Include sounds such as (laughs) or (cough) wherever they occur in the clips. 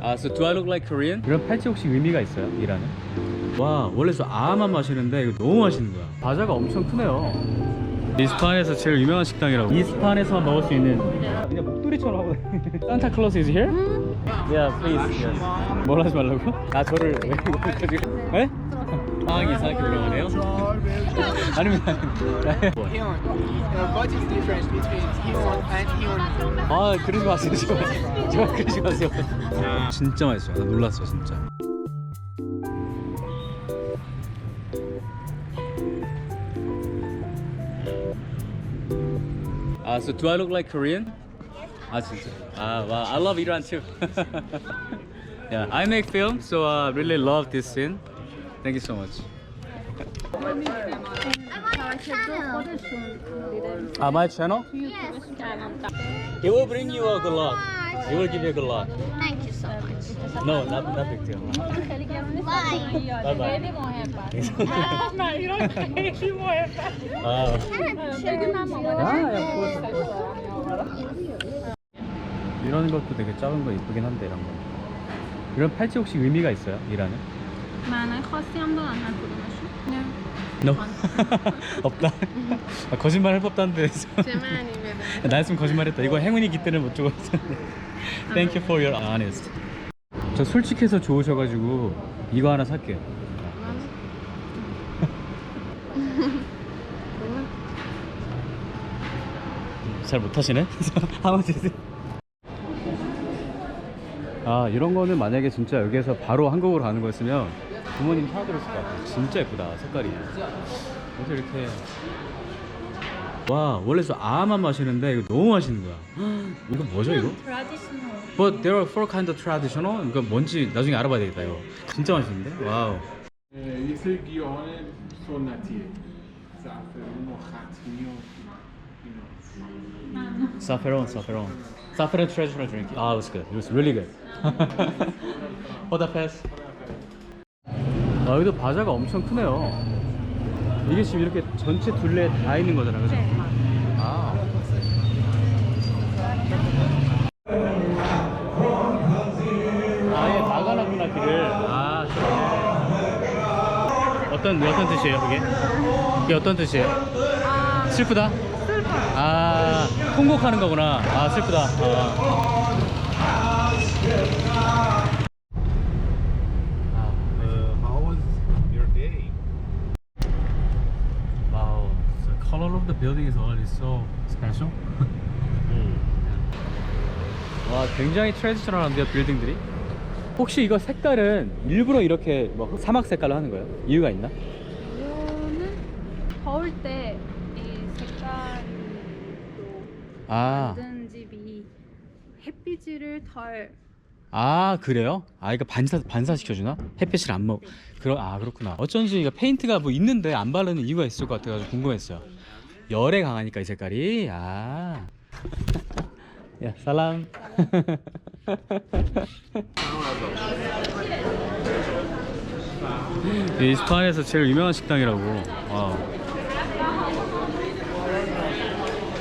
아, so do I look like Korean? 이런 팔찌 혹시 의미가 있어요? 이라는? 와, 원래 저 아만 마시는데 이거 너무 맛있는 거야. 과자가 엄청 크네요. 이스판에서 제일 유명한 식당이라고. 이스판에서 먹을 수 있는 그냥 목도리처럼 하고 (laughs) 산타 클로스 is here? Yeah, please. Yes. 뭘 하지 말라고? 아, 저를 왜 이거 네? 상황이 이상하게 돌아가네요. (laughs) 아닙니다. 아닙니다. Hyun. The budget difference between Hyun and Hyun. 아 그러지 마세요 제발 제발 그러지 마세요 진짜 맛있어요 나 놀랐어 진짜 아 so do I look like Korean? 아 진짜 아 wow, I love Iran too (laughs) yeah I make film so I really love this scene Thank you so much Ah, my channel? It will bring you a good luck. It will give you a good luck. Thank you so much. No, not not big deal. Bye. Bye bye. 아, 이런 것도 되게 작은 거 이쁘긴 한데 이런 거. 이런 팔찌 혹시 의미가 있어요? 이라는? معنای خاصی هم دارن هر کدومشون نه No. (laughs) 없다. 아, 거짓말 할 법한데. چه معنی بده 나였으면 거짓말했다. 이거 행운이 깃들을 못 주고 있었는데. Thank you for your honest. 저 솔직해서 좋으셔가지고 이거 하나 살게요. 잘 못하시네? (laughs) 한번 주세요. 아 이런 거는 만약에 진짜 여기에서 바로 한국으로 가는 거였으면 부모님 사들었을 것 같아. 진짜 예쁘다 색깔이. 그래서 이렇게 와 원래 저 아만 마시는데 이거 너무 맛있는 거야. 이거 뭐죠 이거? But there are four kind of traditional. 이거 뭔지 나중에 알아봐야 되겠다 이거. 진짜 맛있는데? 와우. یه سری گیاهان سنتیه زعفرون و خطمی و اینا Saffron, saffron. Saffron traditional drink. Ah, it was good. It was really good. 호다페스. 아, 여기도 바자가 엄청 크네요. 이게 지금 이렇게 전체 둘레에 다 있는 거잖아, 그죠? 아. 아예 막아놨구나 길을. 아, 저렇게. 어떤 어떤 뜻이에요, 그게? 그게 어떤 뜻이에요? 슬프다? 아, 통곡하는 거구나. 아, 슬프다. 아. How was your day? Wow, the building is already so special. 와, 굉장히 트레디셔널한데요, 빌딩들이? 혹시 이거 색깔은 일부러 이렇게 뭐 사막 색깔로 하는 거예요? 이유가 있나? 이거는 더울 때 이 색깔로 아, 만든 집이 햇빛을 덜 아 그래요? 아 이거 반사 반사 시켜주나? 햇빛을 안 먹. 그러 아 그렇구나. 어쩐지 이거 페인트가 뭐 있는데 안 바르는 이유가 있을 것 같아가지고 궁금했어요. 열에 강하니까 이 색깔이. 아. 야 살람. (laughs) 이 스파에서 제일 유명한 식당이라고. 와.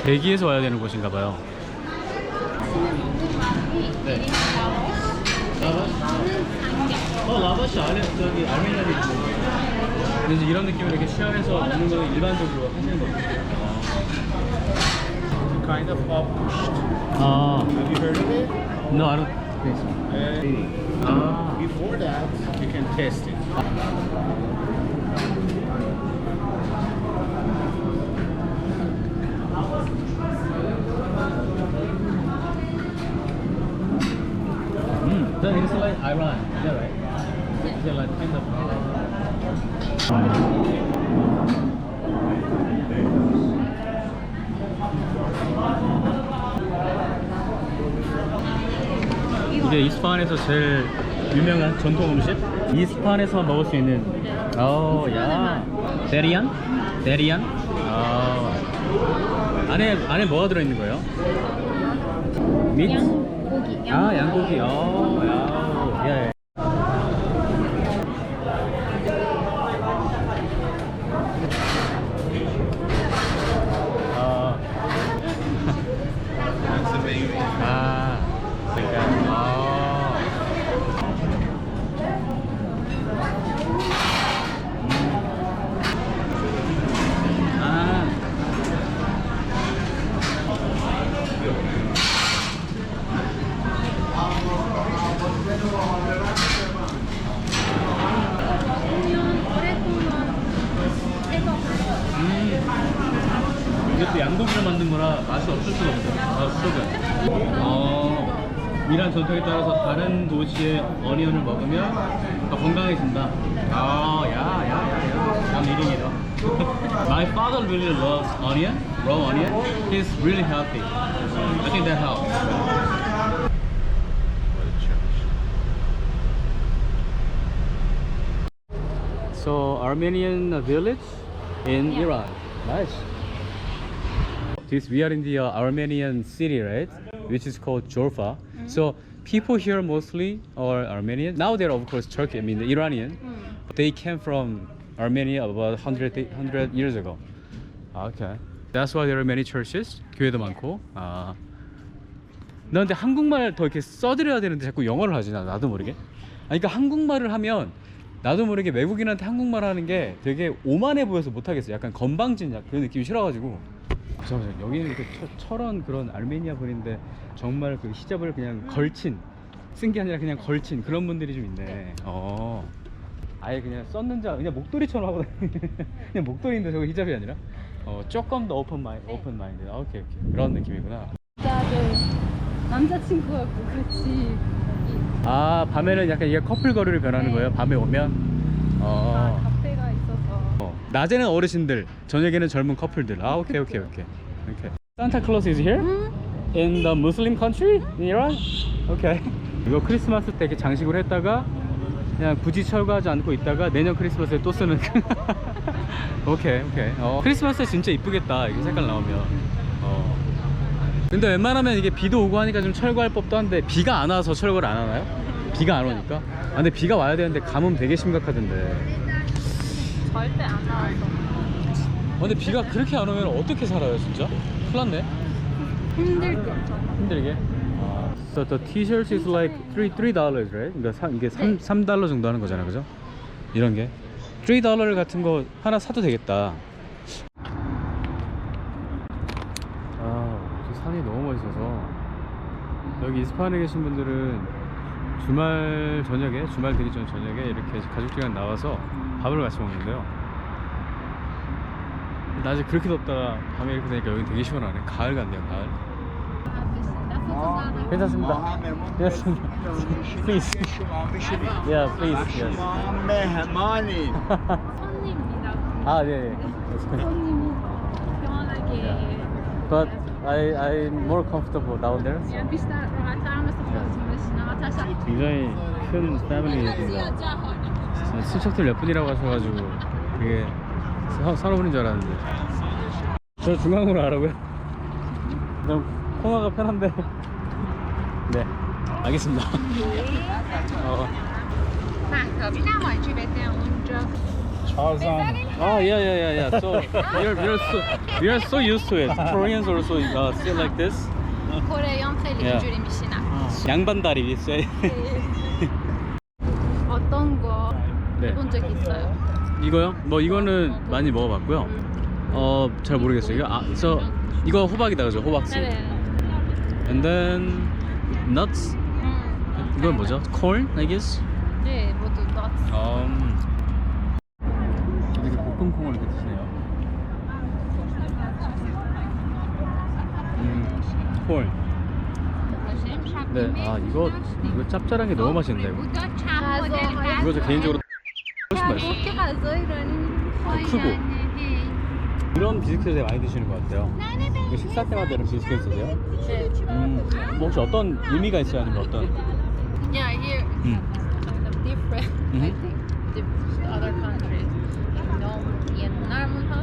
대기에서 와야 되는 곳인가 봐요. 네. 어 라바시 안에 저기 있고 근데 이제 이런 느낌으로 이렇게 시안에서 먹는 거는 일반적으로 하시는 거죠 kind of opusht. Oh. Ah. Have you heard of it? No, I don't think so. Uh, ah. Before that, you can test it. Mm, that is like Iran, is that right? Is like kind of 이게 이스파한에서 제일 유명한 전통 음식? 이스파한에서 먹을 수 있는 어, 야 데리안? 데리안? 아 안에 안에 뭐가 들어 있는 거예요? 미 고기 아 양고기 어, 야, 야, 야. 아, That's amazing. 아, 그러니까, 아, 만든 거라 맛이 없을 수가 없어요. 아, 소금. 어, 이란 전통에 따라서 다른 도시의 어니언을 먹으면 더 건강해진다. 아, 야, 야, 야, 야. I'm eating it. My father really loves onion, raw onion. He's really healthy. I think that helps. So Armenian village in Iran. Nice. This we are in the uh, Armenian city, right? Which is called Jorfa. So people here mostly are Armenian. Now they're of course Turkey. I mean the Iranian. They came from Armenia about 100, 100 years ago. Okay. That's why there are many churches. 교회도 많고. 아. 나 근데 한국말 더 이렇게 써드려야 되는데 자꾸 영어를 하지 나 나도 모르게. 아니 그러니까 한국말을 하면 나도 모르게 외국인한테 한국말 하는 게 되게 오만해 보여서 못 하겠어. 약간 건방진 약 그런 느낌이 싫어가지고. 아, 잠깐만 여기는 이렇게 처, 철원 그런 아르메니아 분인데 정말 그 히잡을 그냥 걸친 쓴 게 아니라 그냥 걸친 그런 분들이 좀 있네. 어. 아예 그냥 썼는 자 그냥 목도리처럼 하고 다니는 (laughs) 그냥 목도리인데 저거 히잡이 아니라 어 조금 더 오픈 마인 오픈 마인드. 아, 오케이 오케이 그런 느낌이구나. 남자친구하고 같이 아 밤에는 약간 이게 커플 거리를 변하는 네. 거예요. 밤에 오면. 아, 어. 낮에는 어르신들, 저녁에는 젊은 커플들. 아 오케이 오케이 오케이. 오케이. Santa Claus is here in the Muslim country in Iran. 오케이. 이거 크리스마스 때 이렇게 장식으로 했다가 그냥 굳이 철거하지 않고 있다가 내년 크리스마스에 또 쓰는. (laughs) 오케이 오케이. 어. 크리스마스에 진짜 이쁘겠다. 이게 색깔 나오면. 어. 근데 웬만하면 이게 비도 오고 하니까 좀 철거할 법도 한데 비가 안 와서 철거를 안 하나요? 비가 안 오니까? 아, 근데 비가 와야 되는데 가뭄 되게 심각하던데. 절대 안 나와서 어, 근데 비가 그렇게 안 오면 어떻게 살아요, 진짜? 큰일 났네. 힘들게 힘들게. So the t-shirt is like 3 3 dollars, right? 그러니까 사, 이게 3 3 달러 정도 하는 거잖아, 그죠? 이런 게. 3 달러 같은 거 하나 사도 되겠다. 아, 저 산이 너무 멋있어서 여기 이스파한에 계신 분들은 주말 저녁에 주말 되기 전 저녁에 이렇게 가족들이랑 나와서 밥을 같이 먹는데요. 낮에 그렇게 덥다가 밤에 이렇게 되니까 여기 되게 시원하네. 가을 같네요 가을. 괜찮습니다 괜찮습니다. Please (laughs) yeah please yes. 손님이라고 아네 손님이 편하게 but I I'm more comfortable down there. Yeah, 굉장히 큰 패밀리입니다. 친척들 몇 분이라고 하셔가지고 그게 서너 분인 줄 알았는데 저 중앙으로 하라고요? 그냥 코너가 편한데 네 알겠습니다. 어. Awesome. Oh yeah, yeah, yeah, yeah. So we are, we are so we are so used to it. Koreans also uh, still like this. Korean yeah. 양반 다리 위에 써야 (laughs) 어떤 거 네. 해본 적 있어요? 이거요? 뭐 이거는 많이 먹어봤고요. 음. 어잘 모르겠어요. 아저 이거 호박이다 그죠? 호박씨. 네, 네, 네. And then nuts. 음. 이건 뭐죠? Corn, I guess. 네, 모두 nuts. 음. 되게 볶음콩을 이렇게 드시네요. 음, corn. 네, 아 이거 이거 짭짤한 게 너무 맛있는데 이거. 이거 저 개인적으로 훨씬 맛있어. 이런 크고. 이런 비스킷을 되게 많이 드시는 것 같아요. 이거 식사 때마다 이런 비스킷 드세요? 네. 음, 뭐 혹시 어떤 의미가 있어요? 아니면 어떤? Yeah, here 음. different. I think different other countries. 너무 옛날부터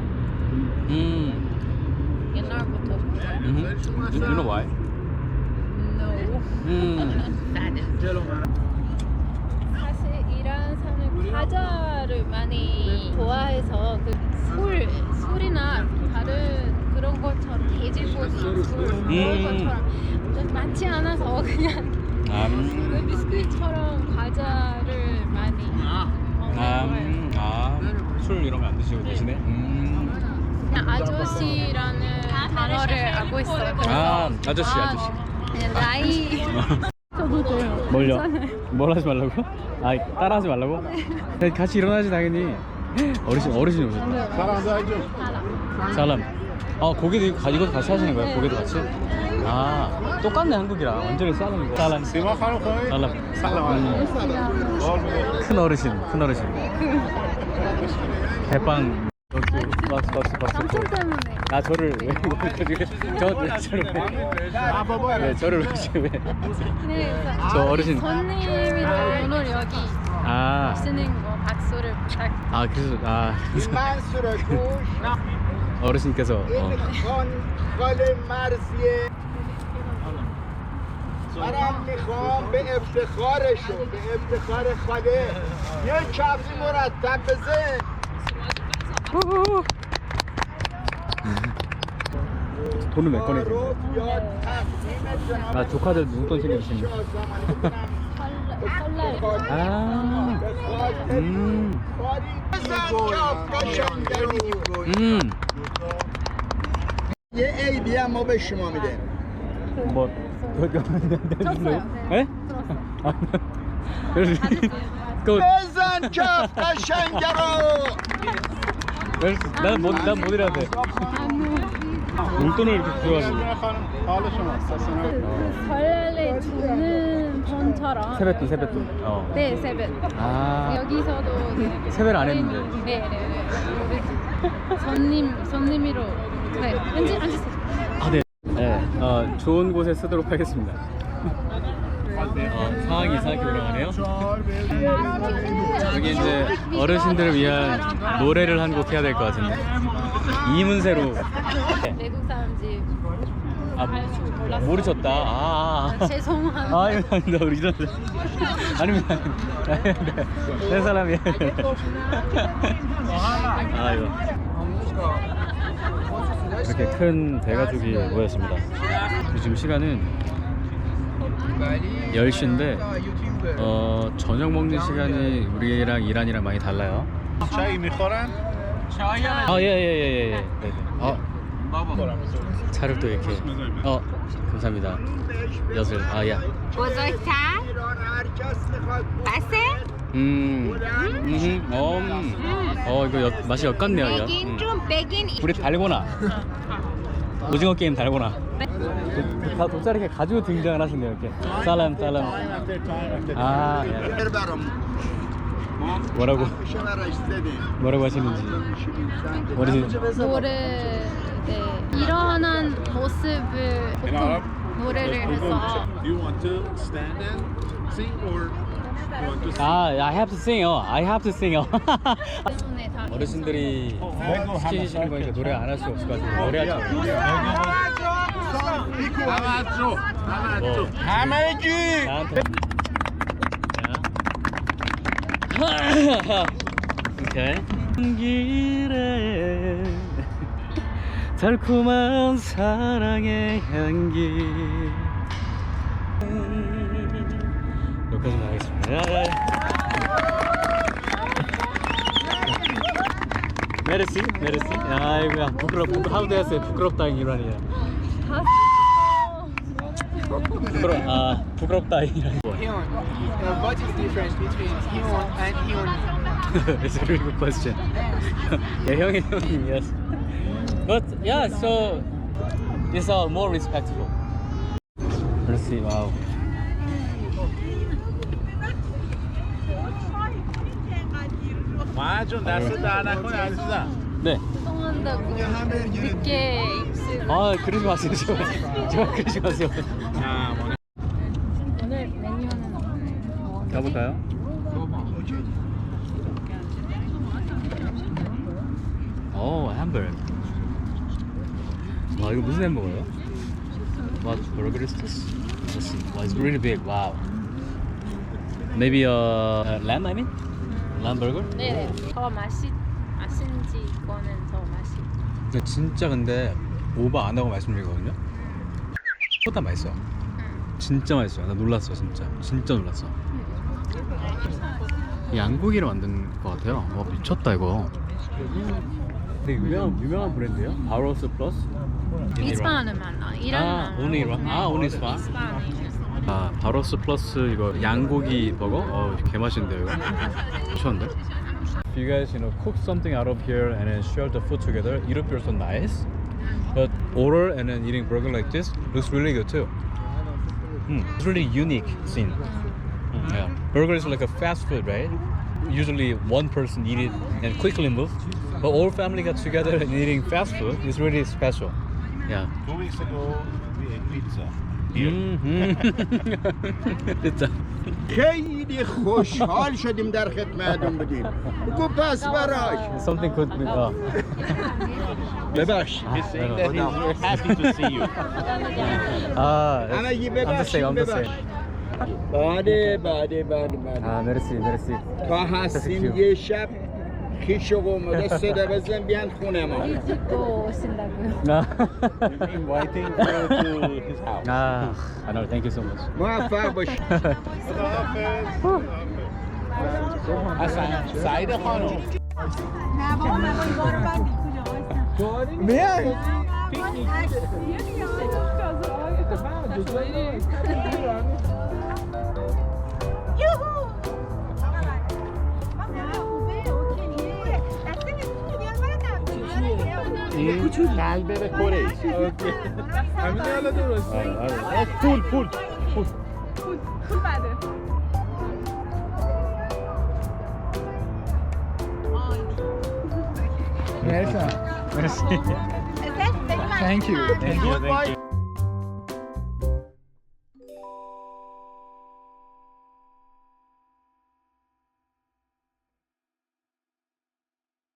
음. 옛날부터 음. You know why? 음. 사실 이란 사는 과자를 많이 좋아해서 그 술, 술이나 다른 그런 것처럼 돼지고기 술 그런 음. 것처럼 좀 많지 않아서 (laughs) 그냥 음. 그 비스킷처럼 과자를 많이 먹는 거예요. 음. 아. 술 이런 거 안 드시고 대신에? 음. 그냥 아저씨라는 단어를 알고 있어요. 그래서 아, 아저씨, 아저씨. 라이. 저도 돼요. 뭘요? 뭘 하지 말라고? 아 따라하지 말라고? 같이 일어나지 당연히. 어르신 어르신 오셨다. 사랑도 하죠 사람. 아 고기도 이거 이것도 같이 하시는 거예요? 고기도 같이? 아 똑같네 한국이랑. 완전히 그 사람이고 뭐 네, 뭐 사람. 사람 음. 사람. 큰 어르신 큰 어르신. 대빵. 박수 박수 박수 삼촌 때문에 아 저를 왜 저, 저 저를 نه بابا 왜 네, 저를 왜 지금 왜 네, 그래서 저 어르신 손님이 오늘 여기 아, 쓰는 거 박수를 부탁 아 그래서 아 그래서 منصور گوش 어르신께서 어. این خان خال مرزیه منم میخوام به افتخارشو به افتخار خاله یه کفی مرتب بزن 돈을 몇 건에 준 거예요? معروف یا تقدیم جناب 아 조카들 용돈 챙겨주신 거 설날 아, 음, بزن کف قشنگرو 음, یه عیبی هم ما به شما میده 뭐, 쳤어요. 에? 아, 그래서 그, بزن کف قشنگرو 난못난못 이라는데 용돈을 이렇게 주어가지고 그 설날에 주는 번처럼. 세뱃돈 세뱃돈. 어 네 세뱃. 아, 여기서도 네. 세배를 안 했는데. 네네네 우리 손님 손님이로. 네 앉으세요. 아네. 네, 어, 좋은 곳에 쓰도록 하겠습니다. 어, 상황이 이상하게 돌아가네요. 여기 이제 어르신들을 위한 노래를 한 곡 해야 될 것 같은데. 이문세로. 외국 사람인지 아, 할줄 몰랐어요 모르셨다. 아, 아. 죄송합니다 아, 이거 아닙니다. 우리 이런. 아닙니다. 아닙니다. 내 사람이에요. 아, 이거. 이렇게 큰 대가족이 모였습니다. 지금 시간은 10시인데 어, 저녁 먹는 시간이 우리랑 이란이랑 많이 달라요 차이 미코란? 아 예예예예 예, 예, 예, 예 네, 네. 어, 차를 또 이렇게 어 감사합니다 여슬 아야 보조차 맛에 음, 음, 어, 음. 어 이거 엿, 맛이 엿 같네요. 여. 백인 음. 달고나. (laughs) 오징어 게임 달고나. 네. 그, 다 독자리게 가지고 등장을 하신대요 이렇게. 살람 살람. 아 예. 뭐라고? 뭐라고 하시는지. 뭐라지 노래 네. 이러한 모습을 보통 노래를 해서. 아 I have to sing oh I have to sing oh (laughs) 어르신들이 어, 시키시는 어, 거니까 노래 안 할 수 없을 것 같아요. 노래하죠. 가마죠. 가마죠. 가마지. 오케이. 길에 달콤한 사랑의 향기 여기까지 하겠습니다. 메르시, 메르시. 아이고야, 부끄럽, 부끄, 하도 되었어요. 부끄럽다, 이란이야. 부끄러, 아, 부끄럽다, 이란이. Hyun, uh, what is difference between Hyun and Hyun? It's a really good question. yeah, 형이 형님, yes. But yeah, so these are more respectful. 좀 네. 네. 죄송한다고 늦게 입술 아 그러지 마세요 제발 그러지 마세요 오늘 메뉴는 뭐? 가볼까요? 오 햄버거. 와 이거 무슨 햄버거예요? What burger it's really big. Wow. Maybe a uh, lamb, I mean? Lamb burger? 네네 더 맛있 맛있는지 이거는 더 맛있 근데 진짜 근데 오버 안 하고 말씀드리거든요. 보다 맛있어요. 진짜 맛있어요. 나 놀랐어, 진짜. 진짜 놀랐어. 양고기를 만든 것 같아요. 와 미쳤다 이거. 되게 유명한 유명한 브랜드예요. 바로스 플러스. 이스파는 많아 이란 아, 오늘 이란? 아, 오늘 이스파? 아 바로스 플러스 이거 양고기 버거. 어 개맛인데요 이거. 미쳤는데? If you guys you know cook something out of here and then share the food together, it would be so nice. But order and then eating burger like this looks really good too. Mm, it's really unique scene. Mm, yeah. Burger is like a fast food, right? Usually one person eat it and quickly move. But all family got together and eating fast food is really special. Yeah. Two weeks ago, we ate pizza. Mhm. Pizza. خیلی خوشحال شدیم در خدمتتون بودیم بگو پس براش Something could be. Oh. ببخش happy to see you. Ah, همگی I'm the ببخش same. I'm the ببخش same. بله بله بله بله Ah, merci, merci. تا هستیم یه شب خیش و قومده صدا بزن بیان خونه ما 일찍도 오신다고요. Ah, Inviting her to his house. ah, I know. Thank you so much. موفق باشی اصلا سعید خانم میای این قلب به کره همین حالا درست پول پول پول Merci. Thank you. Thank you. Thank you.